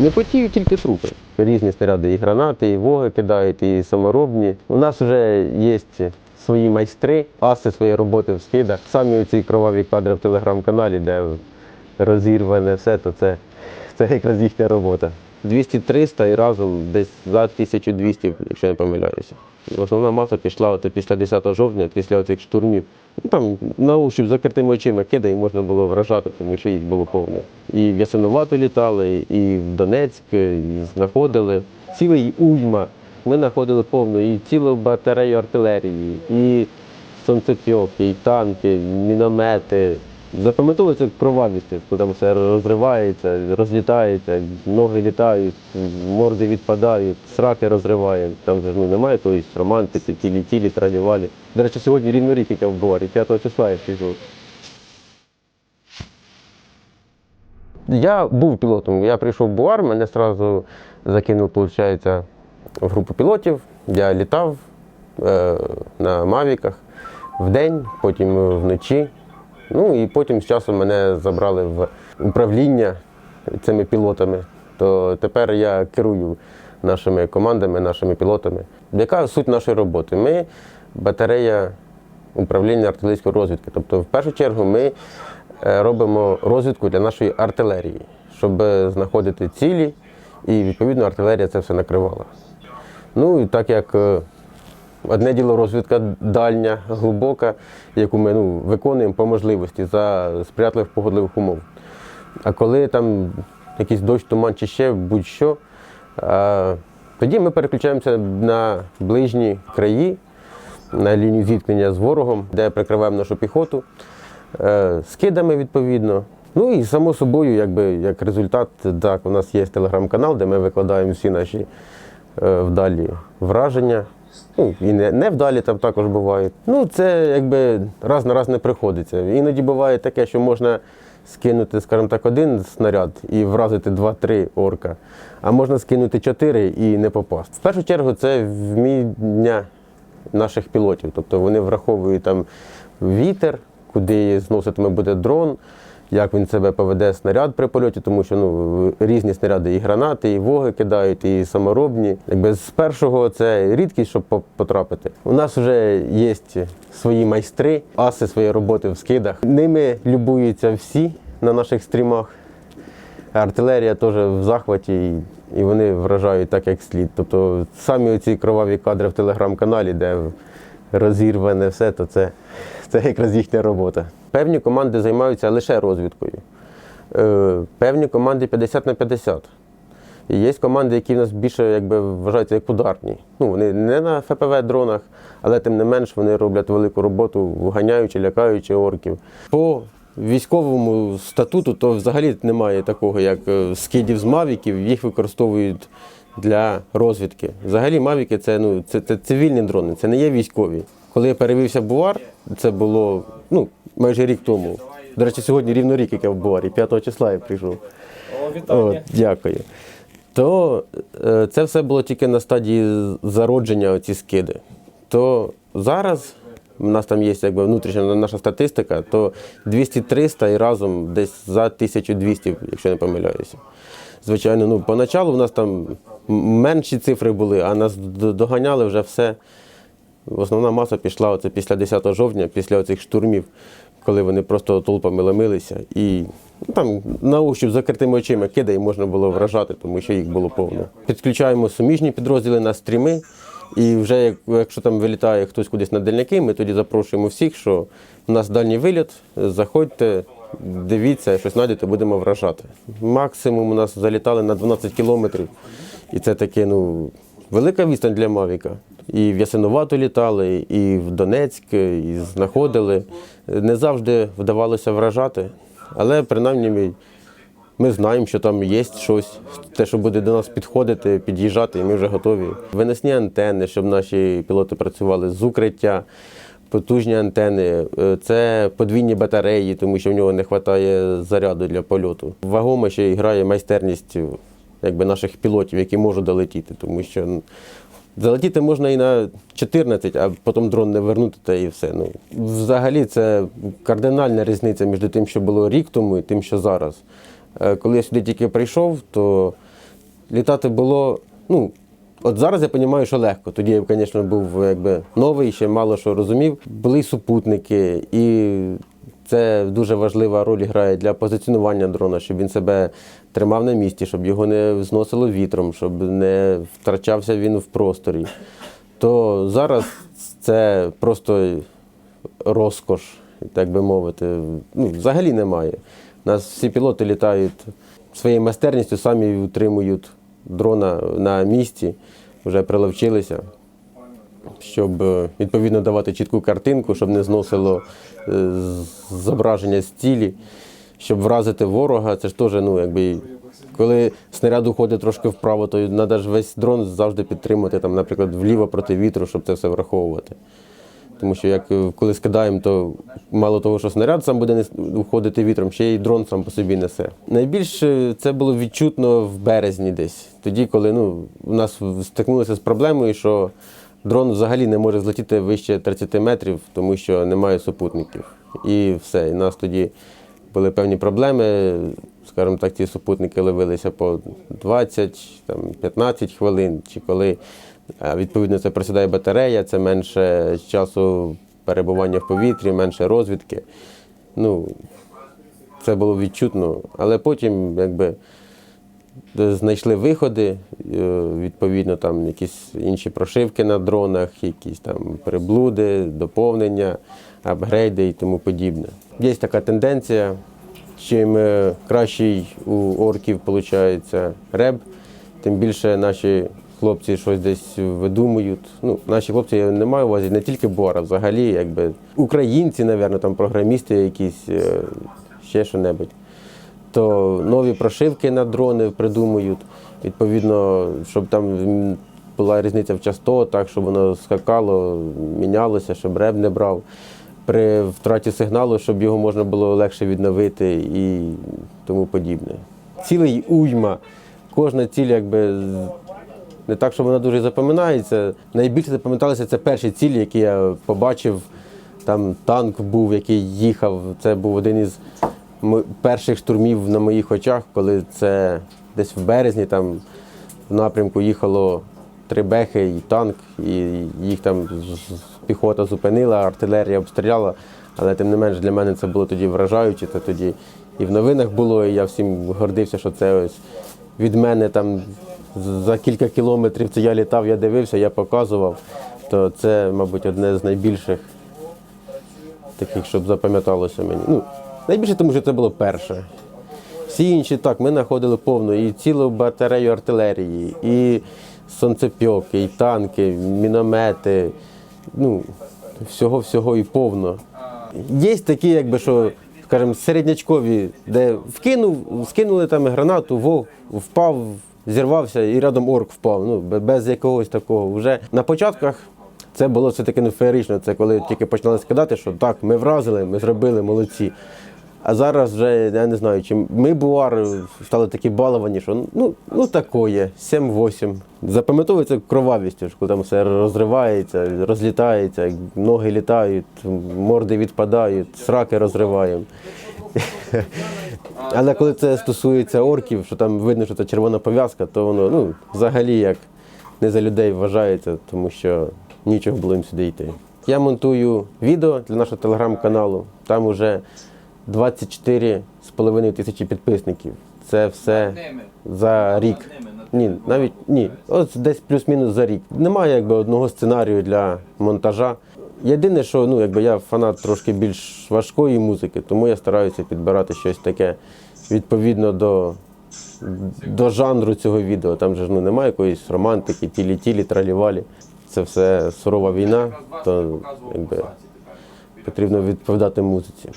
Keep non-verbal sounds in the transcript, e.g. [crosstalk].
Не потіють тільки трупи. Різні снаряди, і гранати, і воги кидають, і саморобні. У нас вже є свої майстри, аси своєї роботи в скидах. Самі ці кроваві кадри в телеграм-каналі, де розірване все, то це, це якраз їхня робота. 200-300 і разом десь за 1200, якщо я не помиляюся. Основна маса пішла от після 10 жовтня, після цих штурмів. Ну, там на ощуп закритими очима кидай, можна було вражати, тому що їх було повно. І в Ясиновату літали, і в Донецьк, і знаходили. Цілий уйма. Ми знаходили повну і цілу батарею артилерії, і сонцепьоки, і танки, і міномети. Запам'ятовується кровавість, коли там все розривається, розлітається, ноги літають, морди відпадають, сраки розриває. Там же ну, немає тої романтики, тілі тілі, травівалі. До речі, сьогодні рівно рік, як я в Буварі, 5 числа я пішов. Я був пілотом. Я прийшов в Буар, мене одразу закинув, виходить, в групу пілотів. Я літав е, на мавіках вдень, потім вночі. Ну і потім з часом мене забрали в управління цими пілотами. То тепер я керую нашими командами, нашими пілотами. Яка суть нашої роботи? Ми батарея управління артилерійської розвідки. Тобто, в першу чергу, ми е, робимо розвідку для нашої артилерії, щоб знаходити цілі, і відповідно артилерія це все накривала. Ну і так як е, одне діло розвідка дальня, глибока, яку ми ну, виконуємо по можливості за сприятливих погодливих умов. А коли там якийсь дощ, туман чи ще будь-що, тоді ми переключаємося на ближні краї, на лінію зіткнення з ворогом, де прикриваємо нашу піхоту, е, скидами відповідно. Ну і само собою, якби як результат, так, у нас є телеграм-канал, де ми викладаємо всі наші е, вдалі враження. Ну, і не, не вдалі там також бувають. Ну, це якби раз на раз не приходиться. Іноді буває таке, що можна скинути, скажімо так, один снаряд і вразити два-три орка, а можна скинути чотири і не попасти. В першу чергу це вміння наших пілотів. Тобто вони враховують там вітер, куди зноситиме буде дрон, як він себе поведе снаряд при польоті, тому що ну, різні снаряди і гранати, і воги кидають, і саморобні. Якби з першого це рідкість, щоб потрапити. У нас вже є свої майстри, аси своєї роботи в скидах. Ними любуються всі на наших стрімах. Артилерія теж в захваті, і, вони вражають так, як слід. Тобто самі ці кроваві кадри в телеграм-каналі, де розірване все, то це, це якраз їхня робота. Певні команди займаються лише розвідкою. Е, Певні команди 50 на 50. І є команди, які в нас більше якби, вважаються як ударні. Ну, вони не на ФПВ-дронах, але тим не менш вони роблять велику роботу, вганяючи, лякаючи орків. По військовому статуту то взагалі немає такого, як е, скидів з мавіків, їх використовують для розвідки. Взагалі мавіки це, ну, це, це цивільні дрони, це не є військові. Коли я перевівся в Бувар, це було ну, майже рік тому. До речі, сьогодні рівно рік, як я в Буварі, 5 числа я прийшов. О, вітання. От, дякую. То е, це все було тільки на стадії зародження оці скиди. То зараз у нас там є якби внутрішня наша статистика, то 200-300 і разом десь за 1200, якщо не помиляюся. Звичайно, ну поначалу в нас там менші цифри були, а нас доганяли вже все. Основна маса пішла оце після 10 жовтня, після оцих штурмів, коли вони просто толпами ломилися. І ну, там на ощуп закритими очима кидай можна було вражати, тому що їх було повно. Підключаємо суміжні підрозділи на стріми. І вже як- якщо там вилітає хтось кудись на дальняки, ми тоді запрошуємо всіх, що у нас дальній виліт, заходьте, дивіться, щось знайдете, будемо вражати. Максимум у нас залітали на 12 кілометрів. І це таке, ну, велика відстань для Мавіка. І в Ясиновату літали, і в Донецьк, і знаходили. Не завжди вдавалося вражати, але принаймні ми, ми знаємо, що там є щось, те, що буде до нас підходити, під'їжджати, і ми вже готові. Виносні антени, щоб наші пілоти працювали з укриття. Потужні антени, Е, це подвійні батареї, тому що в нього не вистачає заряду для польоту. Вагома ще грає майстерність якби, наших пілотів, які можуть долетіти, тому що залетіти можна і на 14, а потім дрон не вернути, та і все. Ну, взагалі, це кардинальна різниця між тим, що було рік тому, і тим, що зараз. Е, Коли я сюди тільки прийшов, то літати було, ну, от зараз я розумію, що легко. Тоді я, звісно, був якби новий, ще мало що розумів. Були й супутники, і це дуже важлива роль грає для позиціонування дрона, щоб він себе тримав на місці, щоб його не зносило вітром, щоб не втрачався він в просторі. То зараз це просто розкош, так би мовити. Ну, взагалі немає. У нас всі пілоти літають своєю майстерністю, самі утримують дрона на місці, вже приловчилися, щоб е, відповідно давати чітку картинку, щоб не зносило е, зображення з цілі, щоб вразити ворога. Це ж теж, ну, якби, коли снаряд уходить трошки вправо, то треба ж весь дрон завжди підтримати, там, наприклад, вліво проти вітру, щоб це все враховувати. Тому що як е, коли скидаємо, то мало того, що снаряд сам буде уходити вітром, ще й дрон сам по собі несе. Найбільше це було відчутно в березні десь. Тоді, коли ну, у нас стикнулися з проблемою, що дрон взагалі не може злетіти вище 30 метрів, тому що немає супутників. І все. І нас тоді були певні проблеми. Скажімо так, ці супутники ловилися по 20, там, 15 хвилин, чи коли відповідно це просідає батарея, це менше часу перебування в повітрі, менше розвідки. Ну, це було відчутно, але потім якби знайшли виходи, е, відповідно, там якісь інші прошивки на дронах, якісь там приблуди, доповнення, апгрейди і тому подібне. Є така тенденція. Чим е, кращий у орків виходить реб, тим більше наші хлопці щось десь видумують. Ну, наші хлопці я не маю увазі не тільки Бора, взагалі, якби українці, напевно, там програмісти якісь, е, ще що-небудь то нові прошивки на дрони придумують. Відповідно, щоб там була різниця в частотах, щоб воно скакало, мінялося, щоб реб не брав. При втраті сигналу, щоб його можна було легше відновити і тому подібне. Цілий уйма. Кожна ціль, якби не так, що вона дуже запам'ятається. Найбільше запам'яталися це перші цілі, які я побачив. Там танк був, який їхав. Це був один із перших штурмів на моїх очах, коли це десь в березні там в напрямку їхало три бехи і танк, і їх там піхота зупинила, артилерія обстріляла. Але тим не менш для мене це було тоді вражаюче. Це тоді і в новинах було, і я всім гордився, що це ось від мене там за кілька кілометрів це я літав, я дивився, я показував. То це, мабуть, одне з найбільших таких, щоб запам'яталося мені. Ну, найбільше, тому що це було перше. Всі інші так, ми знаходили повну і цілу батарею артилерії, і сонцепьоки, і танки, міномети. Ну, всього-всього і повно. Є такі, якби що, скажімо, середнячкові, де вкинув, скинули там гранату, вовк впав, зірвався і рядом орк впав. Ну, без якогось такого. Вже на початках це було все таки не феєрично. Це коли тільки починали скидати, що так, ми вразили, ми зробили, молодці. А зараз вже я не знаю, чи ми буар стали такі баловані, що ну, ну такое, 7-8. Запам'ятовується кровавістю, коли там все розривається, розлітається, ноги літають, морди відпадають, сраки розриваємо. [laughs] Але коли це стосується орків, що там видно, що це червона пов'язка, то воно ну, взагалі як не за людей вважається, тому що нічого було їм сюди йти. Я монтую відео для нашого телеграм-каналу. Там уже 24,5 тисячі підписників. Це все за рік. Ні, навіть ні. От десь плюс-мінус за рік. Немає якби одного сценарію для монтажа. Єдине, що ну, якби я фанат трошки більш важкої музики, тому я стараюся підбирати щось таке відповідно до, до жанру цього відео. Там же ж ну, немає якоїсь романтики, тілі-тілі, тралівалі. Це все сурова війна, то якби потрібно відповідати музиці.